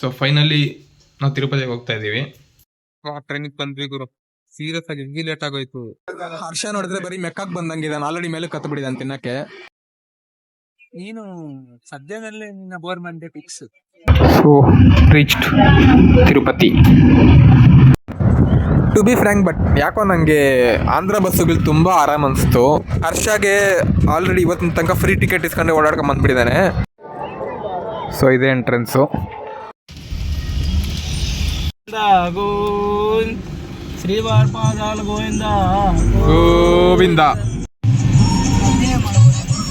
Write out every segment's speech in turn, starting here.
So finally ನಾವು ತಿರುಪತಿಗೆ ಹೋಗ್ತಾ ಇದೀವಿ ಟ್ರೈನಿಗೆ ಬಂದ್ವಿ ಗುರು. ಸೀರಿಯಸ್ ಆಗಿ ಹೆಂಗಿ ಲೇಟ್ ಆಗೋಯ್ತು? ಹರ್ಷ ನೋಡಿದ್ರೆ ಬರೀ ಮೆಕ್ಕಾಗ್ ಬಂದಂಗಿದಾನ ಆಲ್ರೆಡಿ ಮೇಲೆ ಕತ್ ಬಿಡಿದ ತಿನ್ನಕ್ಕೆ. ನೀನು ಸದ್ಯದಲ್ಲೇ ನಿನ್ನ ಬೋರ್ ಮಂಡೆ fix so reached Tirupati. To be frank but ಯಾಕೋ ನನಗೆ ಆಂಧ್ರ ಬಸ್ಸುಗಳು ತುಂಬ ಆರಾಮ್ ಅನಿಸ್ತು. ಹರ್ಷಾಗೆ ಆಲ್ರೆಡಿ ಇವತ್ತಿನ ತನಕ ಫ್ರೀ ಟಿಕೆಟ್ ಇಸ್ಕೊಂಡೆ ಓಡಾಡ್ಕೊಂಡು ಬಂದ್ಬಿಟ್ಟಿದ್ದಾನೆ. ಸೊ ಇದೇ ಎಂಟ್ರೆನ್ಸು ಗೋವಿಂದ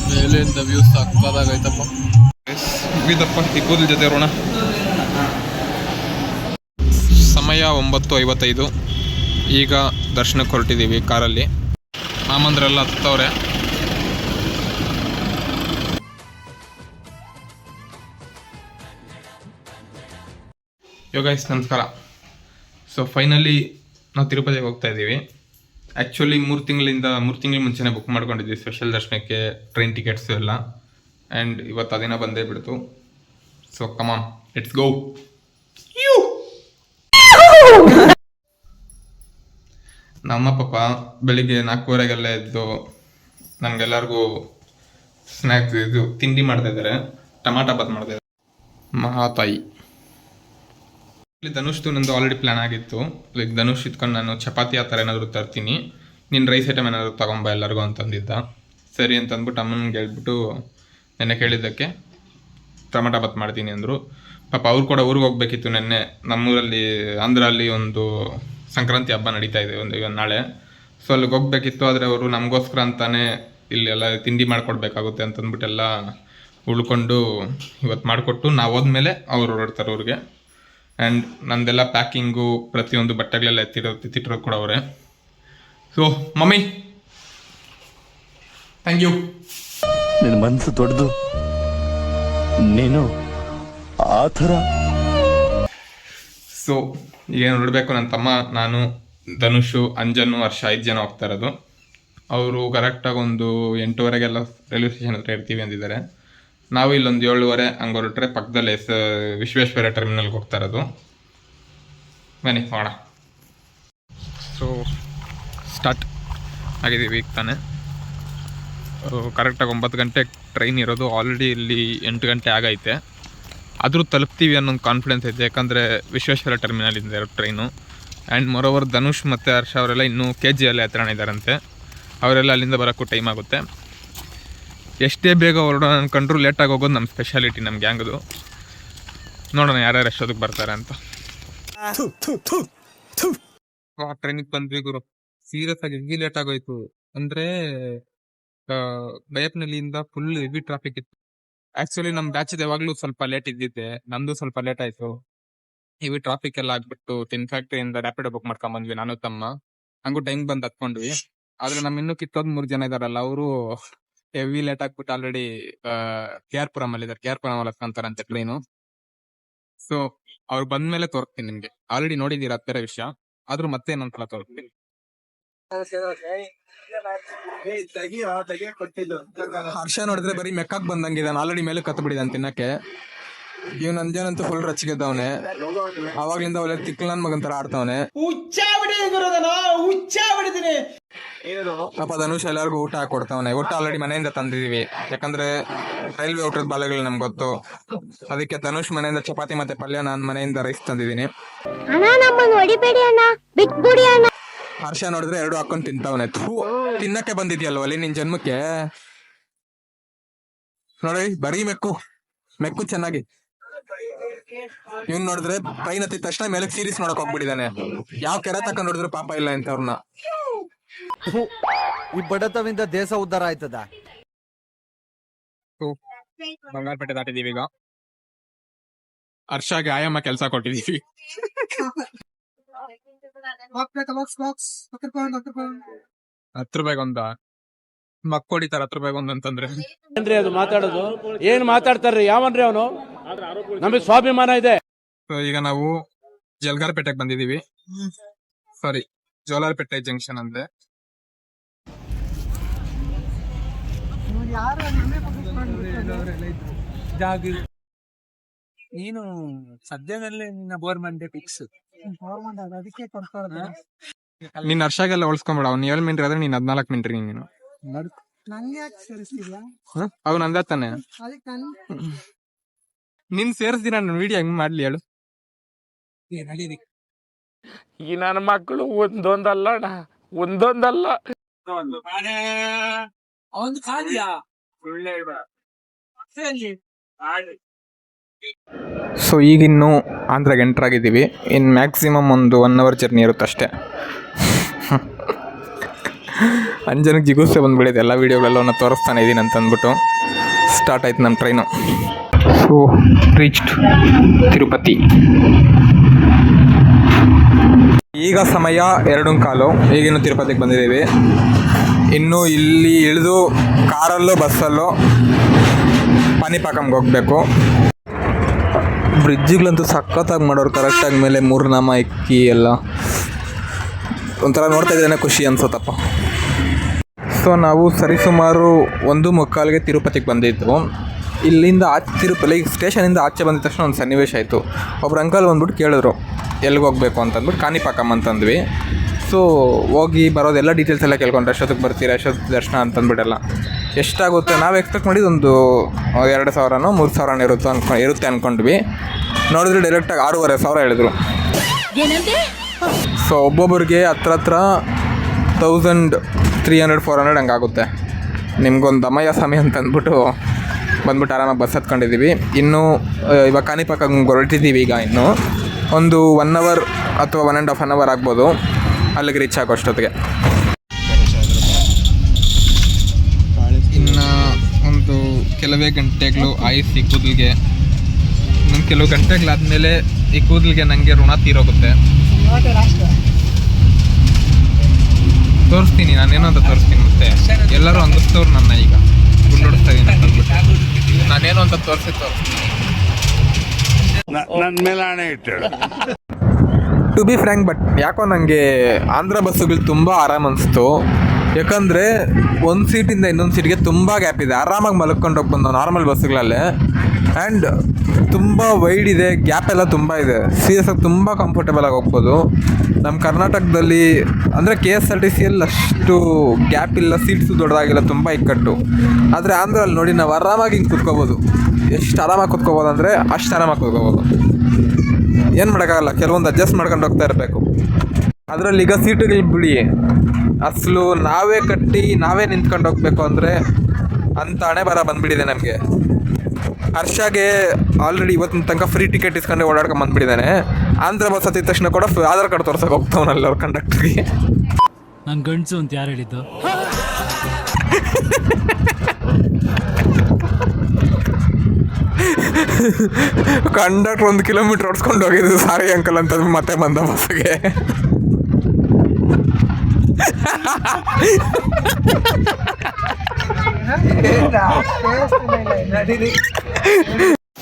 ಮೇಲಿಂದ ವ್ಯೂ ಸಕ್ಕದಾಗೈತಪ್ಪ ಮುಗಿದಪ್ಪ ಇಬ್ಬರ ಜೊತೆ ಋಣ ಸಮಯ ಒಂಬತ್ತು ಐವತ್ತೈದು. ಈಗ ದರ್ಶನಕ್ಕೆ ಹೊರಟಿದ್ದೀವಿ ಕಾರಲ್ಲಿ. ಮಾಮಂದ್ರೆಲ್ಲ ಹತ್ತವ್ರೆ. ಯೋಗೈಸ್ ನಮಸ್ಕಾರ. ಸೊ ಫೈನಲಿ ನಾವು ತಿರುಪತಿಗೆ ಹೋಗ್ತಾ ಇದ್ದೀವಿ. ಆ್ಯಕ್ಚುಲಿ ಮೂರು ತಿಂಗಳಿಂದ, ಮೂರು ತಿಂಗಳ ಮುಂಚೆನೇ ಬುಕ್ ಮಾಡ್ಕೊಂಡಿದ್ವಿ ಸ್ಪೆಷಲ್ ದರ್ಶನಕ್ಕೆ ಟ್ರೈನ್ ಟಿಕೆಟ್ಸು ಎಲ್ಲ. ಆ್ಯಂಡ್ ಇವತ್ತು ಅದಿನ ಬಂದೇ ಬಿಡ್ತು. ಸೊ ಕಮಾನ್ ಲೆಟ್ಸ್ ಗೋ ನಮ್ಮ ಪಾಪ ಬೆಳಿಗ್ಗೆ ನಾಲ್ಕೂವರೆಗೆಲ್ಲ ಎದ್ದು ನಮಗೆಲ್ಲರಿಗೂ ಸ್ನ್ಯಾಕ್ಸ್ ಇದು ತಿಂಡಿ ಮಾಡ್ತಾ ಇದ್ದಾರೆ. ಟಮಾಟ ಬಾತ್ ಮಾಡ್ತಾ ಇದ್ದಾರೆ. ಮಹಾತಾಯಿ. ಧನುಷ್ದು ನಂದು ಆಲ್ರೆಡಿ ಪ್ಲಾನ್ ಆಗಿತ್ತು. ಲೈಕ್ ಧನುಷ್ ಇಟ್ಕೊಂಡು ನಾನು ಚಪಾತಿ ಆ ಥರ ಏನಾದರೂ ತರ್ತೀನಿ. ನಿನ್ನ ರೈಸ್ ಐಟಮ್ ಏನಾದರೂ ತಗೊಂಬ ಎಲ್ಲರಿಗೂ ಅಂತಂದಿದ್ದ. ಸರಿ ಅಂತ ಅಂದ್ಬಿಟ್ಟು ಅಮ್ಮನಿಗೆ ಹೇಳ್ಬಿಟ್ಟು ನೆನ್ನೆ ಕೇಳಿದ್ದಕ್ಕೆ ಟೊಮೆಟೊ ಬಾತ್ ಮಾಡ್ತೀನಿ ಅಂದರು. ಪಾಪ ಅವ್ರು ಕೂಡ ಊರಿಗೆ ಹೋಗ್ಬೇಕಿತ್ತು ನೆನ್ನೆ. ನಮ್ಮೂರಲ್ಲಿ, ಆಂಧ್ರಲ್ಲಿ ಒಂದು ಸಂಕ್ರಾಂತಿ ಹಬ್ಬ ನಡೀತಾ ಇದೆ ಒಂದು ಈಗ ನಾಳೆ. ಸೊ ಅಲ್ಲಿಗೆ ಹೋಗ್ಬೇಕಿತ್ತು, ಆದರೆ ಅವರು ನಮಗೋಸ್ಕರ ಅಂತಾನೆ ಇಲ್ಲೆಲ್ಲ ತಿಂಡಿ ಮಾಡಿಕೊಡ್ಬೇಕಾಗುತ್ತೆ ಅಂತಂದ್ಬಿಟ್ಟೆಲ್ಲ ಉಳ್ಕೊಂಡು ಇವತ್ತು ಮಾಡಿಕೊಟ್ಟು ನಾವು ಹೋದ್ಮೇಲೆ ಅವ್ರು ಹೊರಡ್ತಾರೆ ಊರಿಗೆ. ಆ್ಯಂಡ್ ನಂದೆಲ್ಲ ಪ್ಯಾಕಿಂಗು ಪ್ರತಿಯೊಂದು ಬಟ್ಟೆಗಳೆಲ್ಲ ಎತ್ತಿರೋ ಎತ್ತಿಟ್ಟಿರೋದು ಕೂಡ ಅವರೇ. ಸೊ ಮಮ್ಮಿ ಥ್ಯಾಂಕ್ ಯು ನಿನ್ನ ಮನಸ್ಸು ದೊಡ್ಡದು ನೀನು ಆ ಥರ. ಸೊ ಏನು ನೋಡಬೇಕು ನನ್ನ ತಮ್ಮ ನಾನು ಧನುಷು ಅಂಜನು ವರ್ಷ ಐದು ಜನ ಹೋಗ್ತಾ ಇರೋದು. ಅವರು ಕರೆಕ್ಟಾಗಿ ಒಂದು ಎಂಟೂವರೆಗೆಲ್ಲ ರೈಲ್ವೆ ಸ್ಟೇಷನ್ ಹತ್ರ ಇರ್ತೀವಿ ಅಂದಿದ್ದಾರೆ. ನಾವು ಇಲ್ಲೊಂದು ಏಳುವರೆ ಹಂಗೆ ಹೊರಟ್ರೆ ಪಕ್ಕದಲ್ಲೇ ಎಸ್ ವಿಶ್ವೇಶ್ವರ ಟರ್ಮಿನಲ್ಗೆ ಹೋಗ್ತಾ ಇರೋದು. ಬನ್ನಿ, ಹೋಗೋಣ. ಸೊ ಸ್ಟಾರ್ಟ್ ಆಗಿದ್ದೀವಿ ಈಗ ತಾನೆ. ಕರೆಕ್ಟಾಗಿ ಒಂಬತ್ತು ಗಂಟೆ ಟ್ರೈನ್ ಇರೋದು. ಆಲ್ರೆಡಿ ಇಲ್ಲಿ ಎಂಟು ಗಂಟೆ ಆಗೈತೆ. ಆದರೂ ತಲುಪ್ತೀವಿ ಅನ್ನೋ ಕಾನ್ಫಿಡೆನ್ಸ್ ಐತೆ. ಯಾಕಂದರೆ ವಿಶ್ವೇಶ್ವರ ಟರ್ಮಿನಲಿಂದ ಇರೋ ಟ್ರೈನು ಆ್ಯಂಡ್ ಮೊರೋವರ್ ಧನುಷ್ ಮತ್ತು ಹರ್ಷ ಅವರೆಲ್ಲ ಇನ್ನೂ ಕೆ ಜಿ ಅಲ್ಲಿ ಹತ್ರನೇ ಇದ್ದಾರಂತೆ ಅವರೆಲ್ಲ ಅಲ್ಲಿಂದ ಬರೋಕ್ಕೂ ಟೈಮ್ ಆಗುತ್ತೆ. ಎಷ್ಟೇ ಬೇಗ ಹೊರಡೋಣ ಅನ್ಕೊಂಡ್ರು ಲೇಟಾಗಿ ಹೋಗೋದು ನಮ್ಮ ಸ್ಪೆಷಾಲಿಟಿ ನಮ್ಮ ಗ್ಯಾಂಗದು ನೋಡೋಣ ಯಾರ್ಯಾರು ಅಷ್ಟೊತ್ತಿಗೆ ಬರ್ತಾರೆ ಅಂತ. ಟ್ರೈನಿಗೆ ಬಂದ್ವಿ ಗುರು. ಸೀರಿಯಸ್ ಆಗಿ ಹೆವಿ ಲೇಟ್ ಆಗೋಯ್ತು ಅಂದ್ರೆ ಬಯಪ್ನಲ್ಲಿಯಿಂದ ಫುಲ್ ಹೆವಿ ಟ್ರಾಫಿಕ್ ಇತ್ತು. ಆಕ್ಚುಲಿ ನಮ್ ಬ್ಯಾಚ್ ಯಾವಾಗ್ಲೂ ಸ್ವಲ್ಪ ಲೇಟ್ ಇದ್ದಿದ್ದೆ. ನಂದು ಸ್ವಲ್ಪ ಲೇಟ್ ಆಯ್ತು. ಹೆವಿ ಟ್ರಾಫಿಕ್ ಎಲ್ಲ ಆಗ್ಬಿಟ್ಟು ಟಿನ್ ಫ್ಯಾಕ್ಟ್ರಿಯಿಂದ ರ್ಯಾಪಿಡ್ ಬುಕ್ ಮಾಡ್ಕೊಂಡ್ ಬಂದ್ವಿ ನಾನು ತಮ್ಮ. ಹಂಗೂ ಟೈಮ್ ಬಂದ್ ಹತ್ಕೊಂಡ್ವಿ. ಆದ್ರೆ ನಮ್ ಇನ್ನೂ ಕಿತ್ತೋದ್ ಮೂರ್ ಜನ ಇದಾರಲ್ಲ ಅವರು ಹೆವಿ ಲೇಟ್ ಆಗ್ಬಿಟ್ಟು ಆಲ್ರೆಡಿ ಕೆ ಆರ್ ಪುರಂ ಅಲ್ಲಿ ಇದಾರೆ. ಕೆ ಆರ್ ಪುರಂ ಅಲ್ಲಿ ಅಂತ ಟ್ರೈನು ಸೊ ಅವ್ರು ಬಂದ್ಮೇಲೆ ತೋರಿಸ್ತೀನಿ ನಿಮ್ಗೆ. ಆಲ್ರೆಡಿ ನೋಡಿದೀರ ಬೇರೆ ವಿಷಯ? ಆದ್ರೂ ಮತ್ತೆ ಇನ್ನೊಂದ್ಸಲ ತೋರಿಸ್ತೀನಿ. ಹರ್ಷ ನೋಡಿದ್ರೆ ಬರೀ ಮೆಕ್ಕಾಕ್ ಬಂದಂಗಿದ್ದಾನೆ ಆಲ್ರೆಡಿ ಮೇಲೆ ಕತ್ ಬಿಡಿದಾನೆ ತಿನ್ನಕ್ಕೆ. ಇವ್ನ ಅಂಜನಂತೂ ಫುಲ್ ರಚ್ಚಿಗೆದ್ದವನೆ. ಅವಾಗ್ಲಿಂದ ಒಳ್ಳೆ ತಿಕ್ಲನ್ ನನ್ ಮಗನ್ ತರ ಆಡ್ತಾವನೆ. ಪಾಪ ಧನುಷ್ ಎಲ್ಲರಿಗೂ ಊಟ ಹಾಕೊಡ್ತಾವನೆ. ಊಟ ಆಲ್ರೆಡಿ ಮನೆಯಿಂದ ತಂದಿದೀವಿ. ಯಾಕಂದ್ರೆ ರೈಲ್ವೆ ಊಟದ ಬಾಲೆಗಳು ನಮ್ಗೆ ಗೊತ್ತು. ಅದಕ್ಕೆ ಧನುಷ್ ಮನೆಯಿಂದ ಚಪಾತಿ ಮತ್ತೆ ಪಲ್ಯ ನಾನ್ ಮನೆಯಿಂದ ರೈಸ್ ತಂದಿದ್ದೀನಿ ಅಣ್ಣ. ಹರ್ಷ ನೋಡಿದ್ರೆ ಎರಡು ಹಾಕೊಂಡ್ ತಿಂತಾವನೆ. ಥೂ ತಿನ್ನಕ್ಕೆ ಬಂದಿದ್ಯಲ್ವ ಅಲ್ಲಿ ನಿನ್ ಜನ್ಮಕ್ಕೆ? ನೋಡಿ ಬರೀ ಮೆಕ್ಕು. ಮೆಕ್ಕು ಚೆನ್ನಾಗಿ. ಇವ್ನ್ ನೋಡಿದ್ರೆ ಟ್ರೈನ್ ಹತ್ತಿದ ತಕ್ಷಣ ಮೇಲೆ ಸೀರೀಸ್ ನೋಡಕ್ ಹೋಗ್ಬಿಟ್ಟಿದಾನೆ. ಯಾವ ಕೆರೆ ತಕ ನೋಡಿದ್ರು ಪಾಪ ಇಲ್ಲ ಅಂತ ಅವ್ರನ್ನ ಈ ಬಡತವಿಂದ ದೇಶ ಉದ್ಧಾರ ಆಯ್ತದ? ಬಂಗಾರಪೇಟೆ ದಾಟಿದೀವಿ ಈಗ. ಹರ್ಷಗೆ ಆಯಮ್ಮ ಕೆಲಸ ಕೊಟ್ಟಿದೀವಿ ಹತ್ತು ರೂಪಾಯಿಗೆ ಒಂದ? ಮಕ್ಕೊಡಿತಾರ ಹತ್ತು ರೂಪಾಯಿಗೆ ಒಂದಂತಂದ್ರೆ ಅದು ಮಾತಾಡೋದು? ಏನ್ ಮಾತಾಡ್ತಾರ್ರಿ? ಯಾವನ್ರಿ ಅವನು? ನಮಗೆ ಸ್ವಾಭಿಮಾನ ಇದೆ. ಈಗ ನಾವು ಜಲ್ಗಾರ್ಪೇಟೆಗೆ ಬಂದಿದೀವಿ ಸಾರಿ ಜೋಲಾರ್ಪೇಟೆ ಜಂಕ್ಷನ್ ಅಂದೆ. ನೀನು ಸದ್ಯದಲ್ಲೇ ನಿನ್ನ ಬೋರ್ ಮಂಡೆ ಫಿಕ್ಸ್ ಅದಕ್ಕೆ ನೀನ್ ಹರ್ಷಾಗೆಲ್ಲ ಉಳ್ಸ್ಕೊಂಬೇಡ ಅವ್ನು ಏಳು ಮಿಂಟ್ರಿ ಆದ್ರೆ ನೀನ್ ಹದ್ನಾಲ್ಕು ಮಿಂಟ್ರಿ ನೀನು. ನಂಗೆ ಯಾಕೆ ಸೇರಿಸ್ತಿದ್ಯಾ? ಅವ್ನು ಅಂದ ತಾನೆ? ಅದಕ್ಕೆ ನಾನು ನಿನ್ ಸೇರಿಸ್ದಿ ನಾನು ವಿಡಿಯೋ ಹೆಂಗ್ ಮಾಡ್ಲಿ ಹೇಳು. ಈ ನನ್ನ ಮಕ್ಕಳು ಒಂದೊಂದಲ್ಲ ಅಣ್ಣ ಒಂದೊಂದಲ್ಲ. ಅವನು ಖಾಲಿಯಾ? ಸೊ ಈಗಿನ್ನು ಆಂಧ್ರಾಗೆ ಎಂಟ್ರಾಗಿದ್ದೀವಿ ಇನ್ನು ಮ್ಯಾಕ್ಸಿಮಮ್ ಒಂದು ಒನ್ ಅವರ್ ಜರ್ನಿ ಇರುತ್ತೆ ಅಷ್ಟೇ. ಅಂಜನಿಗೆ ಬಂದ್ಬಿಡಿದೆ ಬಂದ್ಬಿಟ್ಟಿದೆ. ಎಲ್ಲ ವೀಡಿಯೋಗಳೆಲ್ಲ ತೋರಿಸ್ತಾನೆ ಇದ್ದೀನಿ ಅಂತ ಅಂದ್ಬಿಟ್ಟು ಸ್ಟಾರ್ಟ್ ಆಯ್ತು ನಮ್ಮ ಟ್ರೈನು ಸೊ ರೀಚ್ಡ್ ತಿರುಪತಿ. ಈಗ ಸಮಯ ಎರಡು ಕಾಲು ಈಗಿನ್ನು ತಿರುಪತಿಗೆ ಬಂದಿದ್ದೀವಿ. ಇನ್ನು ಇಲ್ಲಿ ಇಳಿದು ಕಾರಲ್ಲೋ, ಬಸ್ಸಲ್ಲೋ ಪಾನಿಪಾಕಂಗೆ ಹೋಗಬೇಕು. ಬ್ರಿಡ್ಜ್ಗಳಂತೂ ಸಖತ್ತಾಗಿ ಮಾಡೋರು ಕರೆಕ್ಟಾಗಿ ಮೇಲೆ ಮೂರು ನಾಮ ಇಕ್ಕಿ ಎಲ್ಲ. ಒಂಥರ ನೋಡ್ತಾ ಇದ್ದೇನೆ ಖುಷಿ ಅನ್ಸುತ್ತಪ್ಪ. ಸೊ ನಾವು ಸರಿಸುಮಾರು ಒಂದು ಮುಕ್ಕಾಲಿಗೆ ತಿರುಪತಿಗೆ ಬಂದಿದ್ದು. ಇಲ್ಲಿಂದ ಆಚೆ ತಿರುಪತಿ ಲೈಕ್ ಸ್ಟೇಷನಿಂದ ಆಚೆ ಬಂದ ತಕ್ಷಣ ಒಂದು ಸನ್ನಿವೇಶ ಆಯಿತು. ಒಬ್ರು ಅಂಕಲ್ ಬಂದ್ಬಿಟ್ಟು ಕೇಳಿದ್ರು ಎಲ್ಲಿಗೆ ಹೋಗ್ಬೇಕು? ಅಂತಂದ್ಬಿಟ್ಟು ಕಾಣಿಪಾಕಮ್ ಅಂತಂದ್ವಿ ಸೊ ಹೋಗಿ ಬರೋದೆಲ್ಲ ಡೀಟೇಲ್ಸ್ ಎಲ್ಲ ಕೇಳ್ಕೊಂಡ್ರೆ. ಎಷ್ಟೊತ್ತಿಗೆ ಬರ್ತೀರಾ ಎಷ್ಟೊತ್ತಿಗೆ ದರ್ಶನ ಅಂತಂದ್ಬಿಟ್ಟೆಲ್ಲ ಎಷ್ಟಾಗುತ್ತೆ? ನಾವು ಎಕ್ಸ್ಪೆಕ್ಟ್ ಮಾಡಿದ್ದು ಒಂದು ಎರಡು ಸಾವಿರನೋ ಮೂರು ಸಾವಿರನೋ ಇರುತ್ತೆ ಅನ್ಕೊ ಇರುತ್ತೆ ಅಂದ್ಕೊಂಡ್ವಿ ನೋಡಿದ್ರೆ ಡೈರೆಕ್ಟಾಗಿ ಆರೂವರೆ ಸಾವಿರ ಹೇಳಿದ್ರು. ಸೊ ಒಬ್ಬೊಬ್ಬರಿಗೆ ಹತ್ರ ಹತ್ರ thousand three hundred four hundred ಹಂಗಾಗುತ್ತೆ. ನಿಮ್ಗೊಂದು ಅಮಯ ಸಮಯ ಅಂತ ಅಂದ್ಬಿಟ್ಟು ಬಂದ್ಬಿಟ್ಟು ಆರಾಮಾಗಿ ಬಸ್ ಹತ್ಕೊಂಡಿದ್ದೀವಿ. ಇನ್ನೂ ಇವಾಗ ಕಾಣಿಪಾಕ ಹೊರಟಿದ್ದೀವಿ ಈಗ ಇನ್ನೂ. ಒಂದು ಒನ್ ಅವರ್ ಅಥವಾ one and half an hour ಆಗ್ಬೋದು. ಅಲ್ಲಿಗೆ ರೀಚ್ ಆಗೋ ಅಷ್ಟೊತ್ತಿಗೆ. ಇನ್ನು ಒಂದು ಕೆಲವೇ ಗಂಟೆಗಳು ಆಯುಸ್ ಈ ಕೂದಲಿಗೆ. ನಮ್ಮ ಕೆಲವು ಗಂಟೆಗಳಾದಮೇಲೆ ಈ ಕೂದಲಿಗೆ ನನಗೆ ಋಣ ತೀರೋಗುತ್ತೆ. ತೋರಿಸ್ತೀನಿ, ನಾನೇನೋ ಅಂತ ತೋರಿಸ್ತೀನಿ ಮತ್ತೆ. ಎಲ್ಲರೂ ಅಂಗಿಸ್ತವ್ರು ನನ್ನ ಈಗ. ಗುಂಡೋಡಿಸ್ತಾ ಇದ್ದೀನಿ. ನಾನೇನು ಅಂತ ತೋರಿಸಿ ತೋರಿಸ್ತೀನಿ ನನ್ನ ಮೇಲೆ ಹಣೆ ಇಟ್ಟಳು ಟು ಬಿ ಫ್ರ್ಯಾಂಕ್ ಬಟ್ ಯಾಕೋ ನನಗೆ ಆಂಧ್ರ ಬಸ್ಸುಗಳು ತುಂಬ ಆರಾಮ್ ಅನಿಸ್ತು. ಯಾಕಂದರೆ ಒಂದು ಸೀಟಿಂದ ಇನ್ನೊಂದು ಸೀಟಿಗೆ ತುಂಬ ಗ್ಯಾಪ್ ಇದೆ. ಆರಾಮಾಗಿ ಮಲ್ಕೊಂಡು ಹೋಗಿ ಬಂದು ನಾರ್ಮಲ್ ಬಸ್ಸುಗಳಲ್ಲೇ ಆ್ಯಂಡ್ ತುಂಬ ವೈಡ್ ಇದೆ ಗ್ಯಾಪ್ ಎಲ್ಲ ತುಂಬ ಇದೆ. ಸಿ ಎಸ್ ಆಗಿ ತುಂಬ ಕಂಫರ್ಟೇಬಲ್ ಆಗಿ ಹೋಗ್ಬೋದು. ನಮ್ಮ ಕರ್ನಾಟಕದಲ್ಲಿ ಅಂದರೆ ಕೆ ಎಸ್ ಆರ್ ಟಿ ಸಿಯಲ್ಲಿ ಅಷ್ಟು ಗ್ಯಾಪ್ ಇಲ್ಲ ಸೀಟ್ಸು ದೊಡ್ಡದಾಗಿಲ್ಲ, ತುಂಬ ಇಕ್ಕಟ್ಟು. ಆದರೆ ಆಂಧ್ರಲ್ಲಿ ನೋಡಿ ನಾವು ಆರಾಮಾಗಿ ಹಿಂಗೆ ಕುತ್ಕೋಬೋದು. ಎಷ್ಟು ಆರಾಮಾಗಿ ಕುತ್ಕೋಬೋದು ಅಂದರೆ ಅಷ್ಟು ಆರಾಮಾಗಿ ಕುತ್ಕೋಬೋದು. ಏನು ಮಾಡೋಕ್ಕಾಗಲ್ಲ, ಕೆಲವೊಂದು ಅಡ್ಜಸ್ಟ್ ಮಾಡ್ಕೊಂಡು ಹೋಗ್ತಾ ಇರಬೇಕು. ಅದರಲ್ಲಿ ಈಗ ಸೀಟುಗಳು ಬಿಡಿ. ಅಸಲು ನಾವೇ ಕಟ್ಟಿ ನಾವೇ ನಿಂತ್ಕೊಂಡು ಹೋಗ್ಬೇಕು ಅಂದರೆ ಅಂತ ಹಣೆ ಬರ ಬಂದ್ಬಿಟ್ಟಿದೆ ನಮಗೆ. ಹರ್ಷಾಗೆ ಆಲ್ರೆಡಿ ಇವತ್ತಿನ ತನಕ ಫ್ರೀ ಟಿಕೆಟ್ ಇಸ್ಕೊಂಡು ಓಡಾಡ್ಕೊಂಡು ಬಂದ್ಬಿಟ್ಟಿದ್ದಾನೆ. ಆಂಧ್ರ ಬಸ್ ಹತ್ತಿದ ತಕ್ಷಣ ಕೂಡ ಆಧಾರ್ ಕಾರ್ಡ್ ತೋರ್ಸಕ್ಕೆ ಹೋಗ್ತಾವನಲ್ಲ ಅವ್ರ ಕಂಡಕ್ಟರ್ಗೆ ನಾನು ಗಂಡ್ಸು ಅಂತ ಯಾರು ಹೇಳಿದ್ದು? ಕಂಡಕ್ಟರ್ ಒಂದು ಕಿಲೋಮೀಟ್ರ್ ಓಡಿಸ್ಕೊಂಡು ಹೋಗಿದ್ದು ಸಾರಿ ಅಂಕಲ್ ಅಂತ ಮತ್ತೆ ಬಂದ ಬಸ್ಸಿಗೆ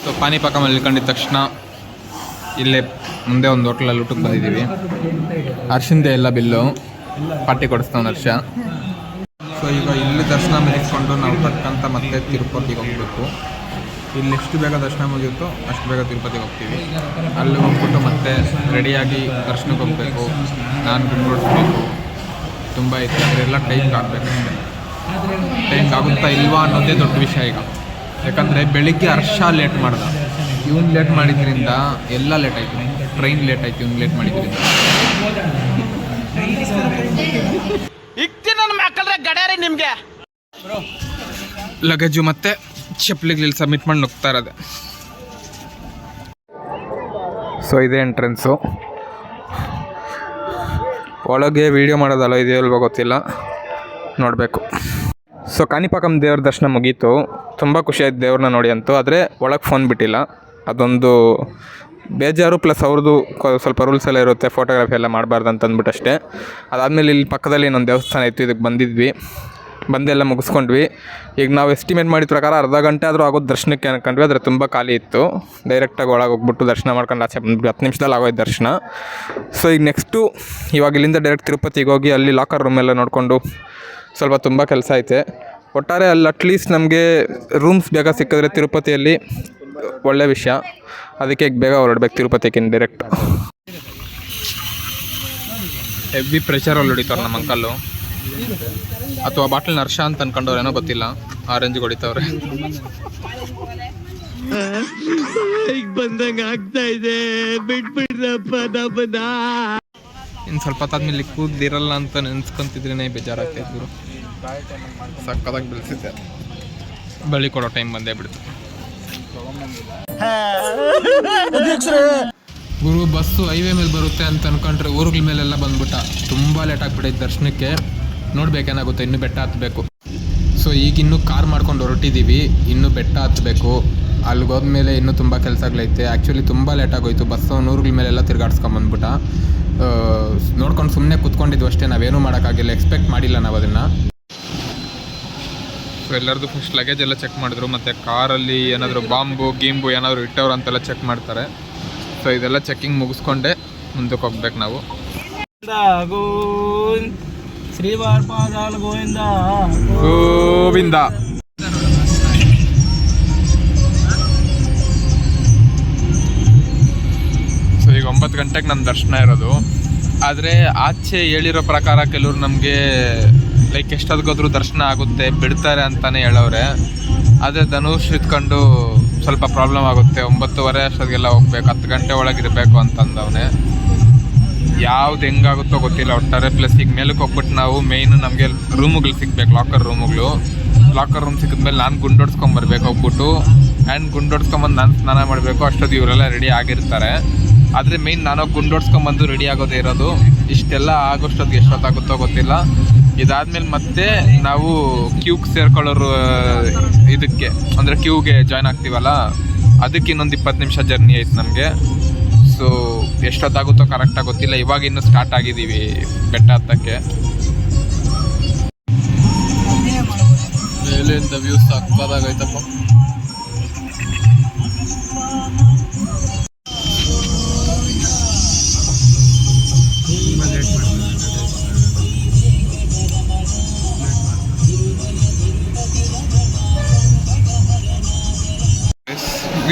ಸೊ ಪಾನಿಪಾಕಮಲ್ಲಿ ಇಳ್ಕೊಂಡಿದ ತಕ್ಷಣ ಇಲ್ಲೇ ಮುಂದೆ ಒಂದು ಹೋಟ್ಲಲ್ಲಿ ಊಟಕ್ಕೆ ಬಂದಿದ್ದೀವಿ ಅರ್ಶಿಂದೆ ಎಲ್ಲ ಬಿಲ್ಲು ಪಾರ್ಟಿ ಕೊಡಿಸ್ತಾವ್ ಹರ್ಷ ಸೊ ಈಗ ಇಲ್ಲಿ ದರ್ಶನ ಮುಗಿಸ್ಕೊಂಡು ನಾವು ತಕ್ಕಂತ ಮತ್ತೆ ತಿರುಪತಿಗೆ ಹೋಗ್ಬೇಕು ಇಲ್ಲಿ ಎಷ್ಟು ಬೇಗ ದರ್ಶನ ಮುಗಿಯುತ್ತೋ ಅಷ್ಟು ಬೇಗ ತಿರುಪತಿಗೆ ಹೋಗ್ತೀವಿ ಅಲ್ಲಿ ಹೋಗ್ಬಿಟ್ಟು ಮತ್ತೆ ರೆಡಿಯಾಗಿ ದರ್ಶನಕ್ಕೆ ಹೋಗಬೇಕು ನಾನು ಗುಂಡೋಡಿಸ್ಬೇಕು ತುಂಬ ಇತ್ತು ಅದರೆಲ್ಲ ಟೈಮ್ಗೆ ಆಗಬೇಕಷ್ಟೆ ಟೈಮ್ ಆಗುತ್ತಾ ಇಲ್ವಾ ಅನ್ನೋದೇ ದೊಡ್ಡ ವಿಷಯ ಈಗ. ಯಾಕಂದರೆ ಬೆಳಿಗ್ಗೆ ಹರ್ಷ ಲೇಟ್ ಮಾಡ್ದ. ಇವ್ನು ಲೇಟ್ ಮಾಡಿದ್ರಿಂದ ಎಲ್ಲ ಲೇಟ್ ಆಯಿತು. ಟ್ರೈನ್ ಲೇಟ್ ಆಯ್ತು ಇವ್ನು ಲೇಟ್ ಮಾಡಿದ್ರಿಂದ. ಲಗೇಜು ಮತ್ತೆ ಚಪ್ಪಲಿಗಳು ಸಬ್ಮಿಟ್ ಮಾಡಿ ನುಗ್ತಾ ಇರೋದೆ. ಸೊ ಇದೇ ಎಂಟ್ರೆನ್ಸು ಒಳಗೆ ವೀಡಿಯೋ ಮಾಡೋದಲ್ಲ ಇದೆಯೋ ಇಲ್ವೋ ಗೊತ್ತಿಲ್ಲ. ನೋಡಬೇಕು. ಸೊ ಕಾಣಿಪಾಕಂ ದೇವ್ರ ದರ್ಶನ ಮುಗೀತು. ತುಂಬ ಖುಷಿ ಆಯ್ತು ದೇವ್ರನ್ನ ನೋಡಿ ಅಂತೂ. ಆದರೆ ಒಳಗೆ ಫೋನ್ ಬಿಟ್ಟಿಲ್ಲ. ಅದೊಂದು ಬೇಜಾರು ಪ್ಲಸ್ ಅವ್ರದ್ದು ಸ್ವಲ್ಪ ರೂಲ್ಸ್ ಎಲ್ಲ ಇರುತ್ತೆ ಫೋಟೋಗ್ರಫಿ ಎಲ್ಲ ಮಾಡಬಾರ್ದು ಅಂತ ಅಂದ್ಬಿಟ್ಟು ಅಷ್ಟೇ. ಅದಾದಮೇಲೆ ಇಲ್ಲಿ ಪಕ್ಕದಲ್ಲಿ ಇನ್ನೊಂದು ದೇವಸ್ಥಾನ ಇತ್ತು ಇದಕ್ಕೆ ಬಂದಿದ್ವಿ. ಬಂದೆಲ್ಲ ಮುಗಿಸ್ಕೊಂಡ್ವಿ. ಈಗ ನಾವು ಎಸ್ಟಿಮೇಟ್ ಮಾಡಿದ ಪ್ರಕಾರ ಅರ್ಧ ಗಂಟೆ ಆದರೂ ಆಗೋದು ದರ್ಶನಕ್ಕೆ ಅನ್ಕೊಂಡ್ವಿ. ಆದರೆ ತುಂಬ ಖಾಲಿ ಇತ್ತು. ಡೈರೆಕ್ಟಾಗಿ ಒಳಗೆ ಹೋಗ್ಬಿಟ್ಟು ದರ್ಶನ ಮಾಡ್ಕೊಂಡು ಆಚೆ ಬಂದ್ಬಿಟ್ಟು ಹತ್ತು ನಿಮಿಷದಲ್ಲಿ ಆಗೋಯ್ತು ದರ್ಶನ. ಸೊ ಈಗ ನೆಕ್ಸ್ಟು ಇವಾಗ ಇಲ್ಲಿಂದ ಡೈರೆಕ್ಟ್ ತಿರುಪತಿಗೆ ಹೋಗಿ ಅಲ್ಲಿ ಲಾಕರ್ ರೂಮ್ ಎಲ್ಲ ನೋಡಿಕೊಂಡು ಸ್ವಲ್ಪ ತುಂಬ ಕೆಲಸ ಐತೆ. ಒಟ್ಟಾರೆ ಅಲ್ಲಿ ಅಟ್ಲೀಸ್ಟ್ ನಮಗೆ ರೂಮ್ಸ್ ಬೇಗ ಸಿಕ್ಕಿದ್ರೆ ತಿರುಪತಿಯಲ್ಲಿ ಒಳ್ಳೆ ವಿಷಯ. ಅದಕ್ಕೆ ಬೇಗ ಹೊರಡ್ಬೇಕು ತಿರುಪತಿಗೆ ಡೈರೆಕ್ಟ್ ಹೆವಿ ಪ್ರೆಷರಲ್ಲಿ ಹೊಡಿತಾರೆ ನಮ್ಮ ಅಂಕಲ್ಲು ಅಥವಾ ಬಾಟಲ್ ನರ್ಷ ಅಂತ ಅನ್ಕೊಂಡವ್ರು ಏನೋ ಗೊತ್ತಿಲ್ಲ. ಆರೆಂಜ್ ಹೊಡಿತಾವ್ರೆ. ಇನ್ನು ಸ್ವಲ್ಪ ಹೊತ್ತಾದ್ಮೇಲೆ ಕೂದಿರಲ್ಲ ಅಂತ ನೆನ್ಸ್ಕೊಂತಿದ್ರೇನೆ ಬೇಜಾರಾಗ್ತಾ ಇದ್ರು ಸಕ್ಕದಾಗಿ ಬೆಳೆಸಿದ್ದೆ. ಬಳಿ ಕೊಡೋ ಟೈಮ್ ಬಂದೇ ಬಿಡ್ತು. ಗುರು ಬಸ್ಸು ಹೈವೇ ಮೇಲೆ ಬರುತ್ತೆ ಅಂತ ಅನ್ಕೊಂಡ್ರೆ ಊರುಗಳ ಮೇಲೆಲ್ಲ ಬಂದ್ಬಿಟ್ಟ. ತುಂಬ ಲೇಟ್ ಆಗ್ಬಿಟ್ಟೈತೆ ದರ್ಶನಕ್ಕೆ. ನೋಡ್ಬೇಕೇನಾಗುತ್ತೆ? ಇನ್ನು ಬೆಟ್ಟ ಹತ್ತಬೇಕು ಸೊ ಈಗ ಇನ್ನೂ ಕಾರ್ ಮಾಡ್ಕೊಂಡು ಹೊರಟಿದ್ದೀವಿ ಇನ್ನು ಬೆಟ್ಟ ಹತ್ತಬೇಕು ಅಲ್ಲಿಗೆ ಹೋದ್ಮೇಲೆ ಇನ್ನೂ ತುಂಬ ಕೆಲಸಗಳೈತೆ. ಆ್ಯಕ್ಚುಲಿ ತುಂಬ ಲೇಟ್ ಆಗೋಯ್ತು ಬಸ್ಸು ನೂರುಗಳ ಮೇಲೆಲ್ಲ ತಿರ್ಗಾಡ್ಸ್ಕೊಂಬಂದ್ಬಿಟ್ಟ. ನೋಡ್ಕೊಂಡು ಸುಮ್ಮನೆ ಕುತ್ಕೊಂಡಿದ್ವು ಅಷ್ಟೇ. ನಾವೇನು ಮಾಡೋಕ್ಕಾಗಿಲ್ಲ. ಎಕ್ಸ್ಪೆಕ್ಟ್ ಮಾಡಿಲ್ಲ ನಾವು ಅದನ್ನು. ಸೊ ಎಲ್ಲರದ್ದು ಫಸ್ಟ್ ಲಗೇಜ್ ಎಲ್ಲ ಚೆಕ್ ಮಾಡಿದ್ರು. ಮತ್ತು ಕಾರಲ್ಲಿ ಏನಾದರೂ ಬಾಂಬು, ಗೀಂಬು ಏನಾದರೂ ಇಟ್ಟವ್ರು ಅಂತೆಲ್ಲ ಚೆಕ್ ಮಾಡ್ತಾರೆ. ಸೊ ಇದೆಲ್ಲ ಚೆಕಿಂಗ್ ಮುಗಿಸ್ಕೊಂಡೆ. ಮುಂದಕ್ಕೆ ಹೋಗ್ಬೇಕು ನಾವು. ಗೋವಿಂದ. ಸೊ ಈಗ ಒಂಬತ್ತು ಗಂಟೆಗೆ ನಮ್ಮ ದರ್ಶನ ಇರೋದು. ಆದರೆ ಆಚೆ ಹೇಳಿರೋ ಪ್ರಕಾರ ಕೆಲವರು ನಮಗೆ ಲೈಕ್ ಎಷ್ಟೊತ್ತಿಗೋದ್ರೂ ದರ್ಶನ ಆಗುತ್ತೆ, ಬಿಡ್ತಾರೆ ಅಂತಾನೆ ಹೇಳೋರೆ ಆದರೆ ಧನುಷ್ ಇದ್ಕೊಂಡು ಸ್ವಲ್ಪ ಪ್ರಾಬ್ಲಮ್ ಆಗುತ್ತೆ. ಒಂಬತ್ತುವರೆ ಅಷ್ಟೊತ್ತಿಗೆಲ್ಲ ಹೋಗ್ಬೇಕು, ಹತ್ತು ಗಂಟೆ ಒಳಗಿರಬೇಕು ಅಂತಂದವನೆ. ಯಾವ್ದು ಹೆಂಗಾಗುತ್ತೋ ಗೊತ್ತಿಲ್ಲ. ಒಟ್ಟಾರೆ ಪ್ಲಸ್ ಈಗ ಮೇಲಕ್ಕೆ ಹೋಗ್ಬಿಟ್ಟು ನಾವು ಮೇಯ್ನ್ ನಮಗೆ ರೂಮುಗಳು ಸಿಗ್ಬೇಕು ಲಾಕರ್ ರೂಮುಗಳು ಲಾಕರ್ ರೂಮ್ ಸಿಕ್ಕಿದ್ಮೇಲೆ ನಾನು ಗುಂಡೊಡ್ಸ್ಕೊಂಬರ್ಬೇಕು ಹೋಗ್ಬಿಟ್ಟು. ಆ್ಯಂಡ್ ಗುಂಡೊಡ್ಸ್ಕೊಂಬಂದು ನಾನು ಸ್ನಾನ ಮಾಡಬೇಕು. ಅಷ್ಟೊತ್ತು ಇವರೆಲ್ಲ ರೆಡಿ ಆಗಿರ್ತಾರೆ. ಆದರೆ ಮೇಯ್ನ್ ನಾನು ಗುಂಡೊಡ್ಸ್ಕೊಂಬಂದು ರೆಡಿ ಆಗೋದೇ ಇರೋದು. ಇಷ್ಟೆಲ್ಲ ಆಗೋಷ್ಟೊತ್ತಿಗೆ ಎಷ್ಟೊತ್ತಾಗುತ್ತೋ ಗೊತ್ತಿಲ್ಲ. ಇದಾದ್ಮೇಲೆ ಮತ್ತೆ ನಾವು ಕ್ಯೂಗೆ ಸೇರ್ಕೊಳ್ಳೋರು, ಇದಕ್ಕೆ, ಅಂದರೆ ಕ್ಯೂಗೆ ಜಾಯ್ನ್ ಆಗ್ತೀವಲ್ಲ, ಅದಕ್ಕೆ ಇನ್ನೊಂದು ಇಪ್ಪತ್ತು ನಿಮಿಷ ಜರ್ನಿ ಆಯ್ತು ನಮಗೆ. ಸೊ ಎಷ್ಟೊತ್ತಾಗುತ್ತೋ ಕರೆಕ್ಟಾಗಿ ಗೊತ್ತಿಲ್ಲ. ಇವಾಗ ಇನ್ನು ಸ್ಟಾರ್ಟ್ ಆಗಿದ್ದೀವಿ ಬೆಟ್ಟ ಹತ್ತಕ್ಕೆ. ಮೇಲಿಂದ ವ್ಯೂ ಸಕ್ಕದಾಗೈತಪ್ಪ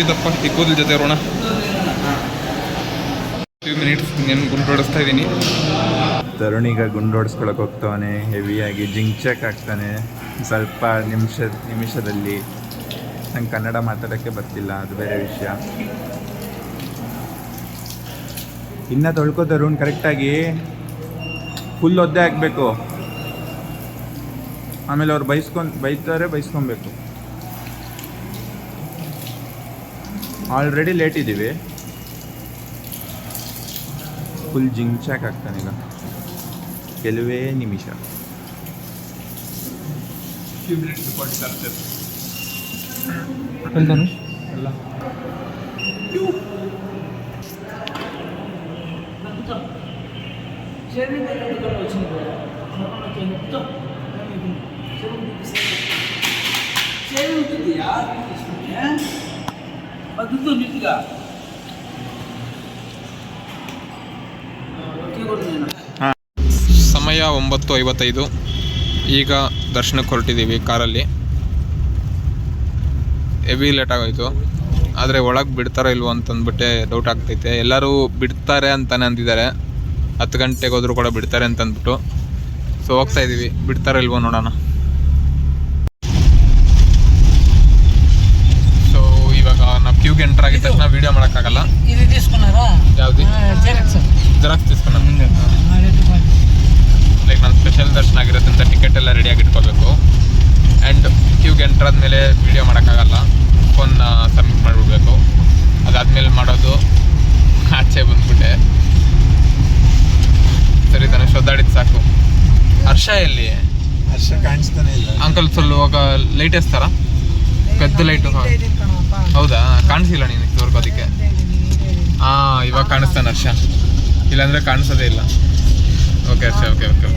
ಇದಪ್ಪ ಈ ಕೂದಲ ಜೊತೆ ಋಣ ಫ್ಯೂ ಮಿನಿಟ್ಸ್ నేను ಗುಂಡೋಡಿಸ್ತಾ ಇದ್ದೀನಿ ತರುಣಿಗ ಗುಂಡೋಡಿಸ್ಕೊಳಕ್ಕೆ ಹೋಗ್ತಾನೆ ಹೆವಿಯಾಗಿ ಜಿಂಕ್ ಆಗ್ತಾನೆ ಸ್ವಲ್ಪ ನಿಮಿಷ, ನಿಮಿಷದಲ್ಲಿ ನಂಗೆ ಕನ್ನಡ ಮಾತಾಡೋಕ್ಕೆ ಬರ್ತಿಲ್ಲ, ಅದು ಬೇರೆ ವಿಷಯ. ಇನ್ನು ತೊಳ್ಕೊ ತರುಣ್ ಕರೆಕ್ಟಾಗಿ ಫುಲ್ ಒದ್ದೆ ಹಾಕಬೇಕು. ಆಮೇಲೆ ಅವ್ರು ಬೈಸ್ಕೊಂಡು, ಬೈತಾರೆ ಬೈಸ್ಕೊಬೇಕು ಆಲ್ರೆಡಿ ಲೇಟ್ ಇದ್ದೀವಿ ಫುಲ್ ಜಿಂಚಾಕ್ ಆಗ್ತಾನೆ ಈಗ ಕೆಲವೇ ನಿಮಿಷ ಫ್ಯೂ ಮಿನಿಟ್ಸ್ ಸಮಯ ಒಂಬತ್ತು ಐವತ್ತೈದು. ಈಗ ದರ್ಶನಕ್ಕೆ ಹೊರಟಿದ್ದೀವಿ ಕಾರಲ್ಲಿ. ಹೆವಿ ಲೇಟಾಗೋಯಿತು ಆದರೆ ಒಳಗೆ ಬಿಡ್ತಾರೋ ಇಲ್ವೋ ಅಂತಂದ್ಬಿಟ್ಟೆ ಡೌಟ್ ಆಗ್ತೈತೆ. ಎಲ್ಲರೂ ಬಿಡ್ತಾರೆ ಅಂತಾನೆ ಅಂದಿದ್ದಾರೆ. ಹತ್ತು ಗಂಟೆಗೆ ಹೋದರೂ ಕೂಡ ಬಿಡ್ತಾರೆ ಅಂತ ಅಂದ್ಬಿಟ್ಟು ಸೊ ಹೋಗ್ತಾ ಇದ್ದೀವಿ. ಬಿಡ್ತಾರೋ ಇಲ್ವೋ ನೋಡೋಣ. ಸೊ ಇವಾಗ ನಾವು ಕ್ಯೂಗೆ ಎಂಟ್ರ್ ಆಗಿದ್ದ ನಾವು ವೀಡಿಯೋ ಮಾಡೋಕ್ಕಾಗಲ್ಲ. ಯಾವುದು? ಜೆರಾಕ್ಸ್ ತಿಸ್ಕೊಂಡು ಮುಂದೆ ಲೈಕ್ ನಾನು ಸ್ಪೆಷಲ್ ದರ್ಶನ ಆಗಿರೋದ್ರಿಂದ ಟಿಕೆಟ್ ಎಲ್ಲ ರೆಡಿಯಾಗಿ ಇಟ್ಕೋಬೇಕು ಆ್ಯಂಡ್ ಕ್ಯೂಗೆ ಎಂಟ್ರ್ ಆದಮೇಲೆ ವೀಡಿಯೋ ಮಾಡೋಕ್ಕಾಗಲ್ಲ. ಫೋನ್ ಸಬ್ಮಿಟ್ ಮಾಡಿಬಿಡ್ಬೇಕು. ಅದಾದಮೇಲೆ ಮಾಡೋದು ಆಚೆ ಬಂದ್ಬಿಟ್ಟೆ. ಸರಿ ತಾನೆ ಶೋದಾಡಿದ್ದು ಸಾಕು. ಹರ್ಷ ಎಲ್ಲಿ? ಹರ್ಷ ಕಾಣಿಸ್ತಾನೆ ಅಂಕಲ್ ಸ್ವಲ್ಪ ಹೋಗ ಲೈಟ್ ಎಸ್ತಾರ ಕದ್ದು ಲೈಟು ಹೌದಾ? ಕಾಣಿಸಿಲ್ಲ ನೀನು ತೋರ್ಕೋದಕ್ಕೆ ಹಾಂ ಇವಾಗ ಕಾಣಿಸ್ತಾನೆ ಹರ್ಷ. ಇಲ್ಲಾಂದ್ರೆ ಕಾಣಿಸೋದೇ ಇಲ್ಲ. ಓಕೆ ಅಷ್ಟೇ ಓಕೆ ಓಕೆ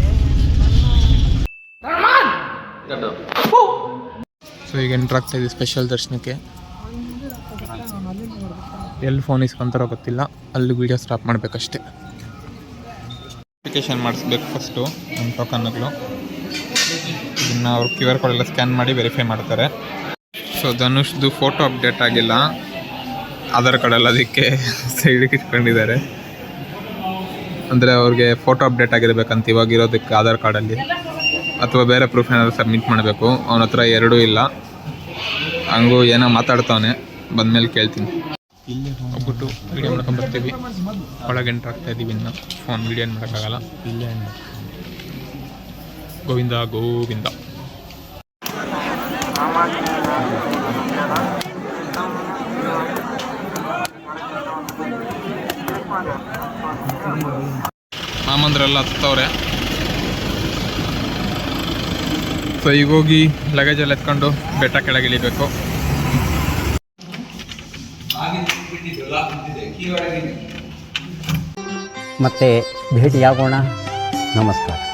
ಸೊ ಈಗ ಎಂಟ್ರ್ ಆಗ್ತಾ ಇದೆ ಸ್ಪೆಷಲ್ ದರ್ಶನಕ್ಕೆ. ಎಲ್ಲಿ ಫೋನ್ ಇಸ್ಕೊಂತಾರೋ ಗೊತ್ತಿಲ್ಲ. ಅಲ್ಲಿ ವೀಡಿಯೋ ಸ್ಟಾಪ್ ಮಾಡಬೇಕಷ್ಟೇ. ಅಪ್ಲಿಕೇಶನ್ ಮಾಡಿಸ್ಬೇಕು ಫಸ್ಟು ನಮ್ಮ ಟೋಕನ್ಗಳು ಇನ್ನು ಅವ್ರು ಕ್ಯೂ ಆರ್ ಕೋಡೆಲ್ಲ ಸ್ಕ್ಯಾನ್ ಮಾಡಿ ವೆರಿಫೈ ಮಾಡ್ತಾರೆ. ಸೊ ಧನುಷ್ದು ಫೋಟೋ ಅಪ್ಡೇಟ್ ಆಗಿಲ್ಲ. ಆಧಾರ್ ಕಾರ್ಡ್ ಎಲ್ಲ ಅದಕ್ಕೆ ಸೈಡಿಗೆ ಇಟ್ಕೊಂಡಿದ್ದಾರೆ. ಅಂದರೆ ಅವ್ರಿಗೆ ಫೋಟೋ ಅಪ್ಡೇಟ್ ಆಗಿರ್ಬೇಕಂತ ಇವಾಗ ಇರೋದಕ್ಕೆ ಆಧಾರ್ ಕಾರ್ಡಲ್ಲಿ ಅಥವಾ ಬೇರೆ ಪ್ರೂಫ್ ಏನಾದರೂ ಸಬ್ಮಿಟ್ ಮಾಡಬೇಕು. ಅವನ ಹತ್ರ ಎರಡೂ ಇಲ್ಲ. ಹಂಗೂ ಏನೋ ಮಾತಾಡ್ತಾವನೆ. ಬಂದ್ಮೇಲೆ ಕೇಳ್ತೀನಿ. ಇಲ್ಲಿ ಹೋಗ್ಬಿಟ್ಟು ವೀಡಿಯೋ ಮಾಡ್ಕೊಂಬರ್ತೀವಿ ಒಳಗೆ ಎಂಟ್ರ್ ಆಗ್ತಾ ಇದ್ದೀವಿ ಇನ್ನು. ಫೋನ್ ವೀಡಿಯೋ ಏನು ಮಾಡೋಕ್ಕಾಗಲ್ಲ. ಇಲ್ಲೇ ಗೋವಿಂದ ಗೋವಿಂದ. ಮಾಮಂದ್ರೆಲ್ಲ ಹತ್ತವ್ರೆ. ಸೊ ಈಗ ಹೋಗಿ ಲಗೇಜ್ ಎಲ್ಲ ಎತ್ಕೊಂಡು ಬೆಟ್ಟ ಕೆಳಗೆ ಇಳಿಬೇಕು. ಮತ್ತೆ ಭೇಟಿಯಾಗೋಣ. ನಮಸ್ಕಾರ.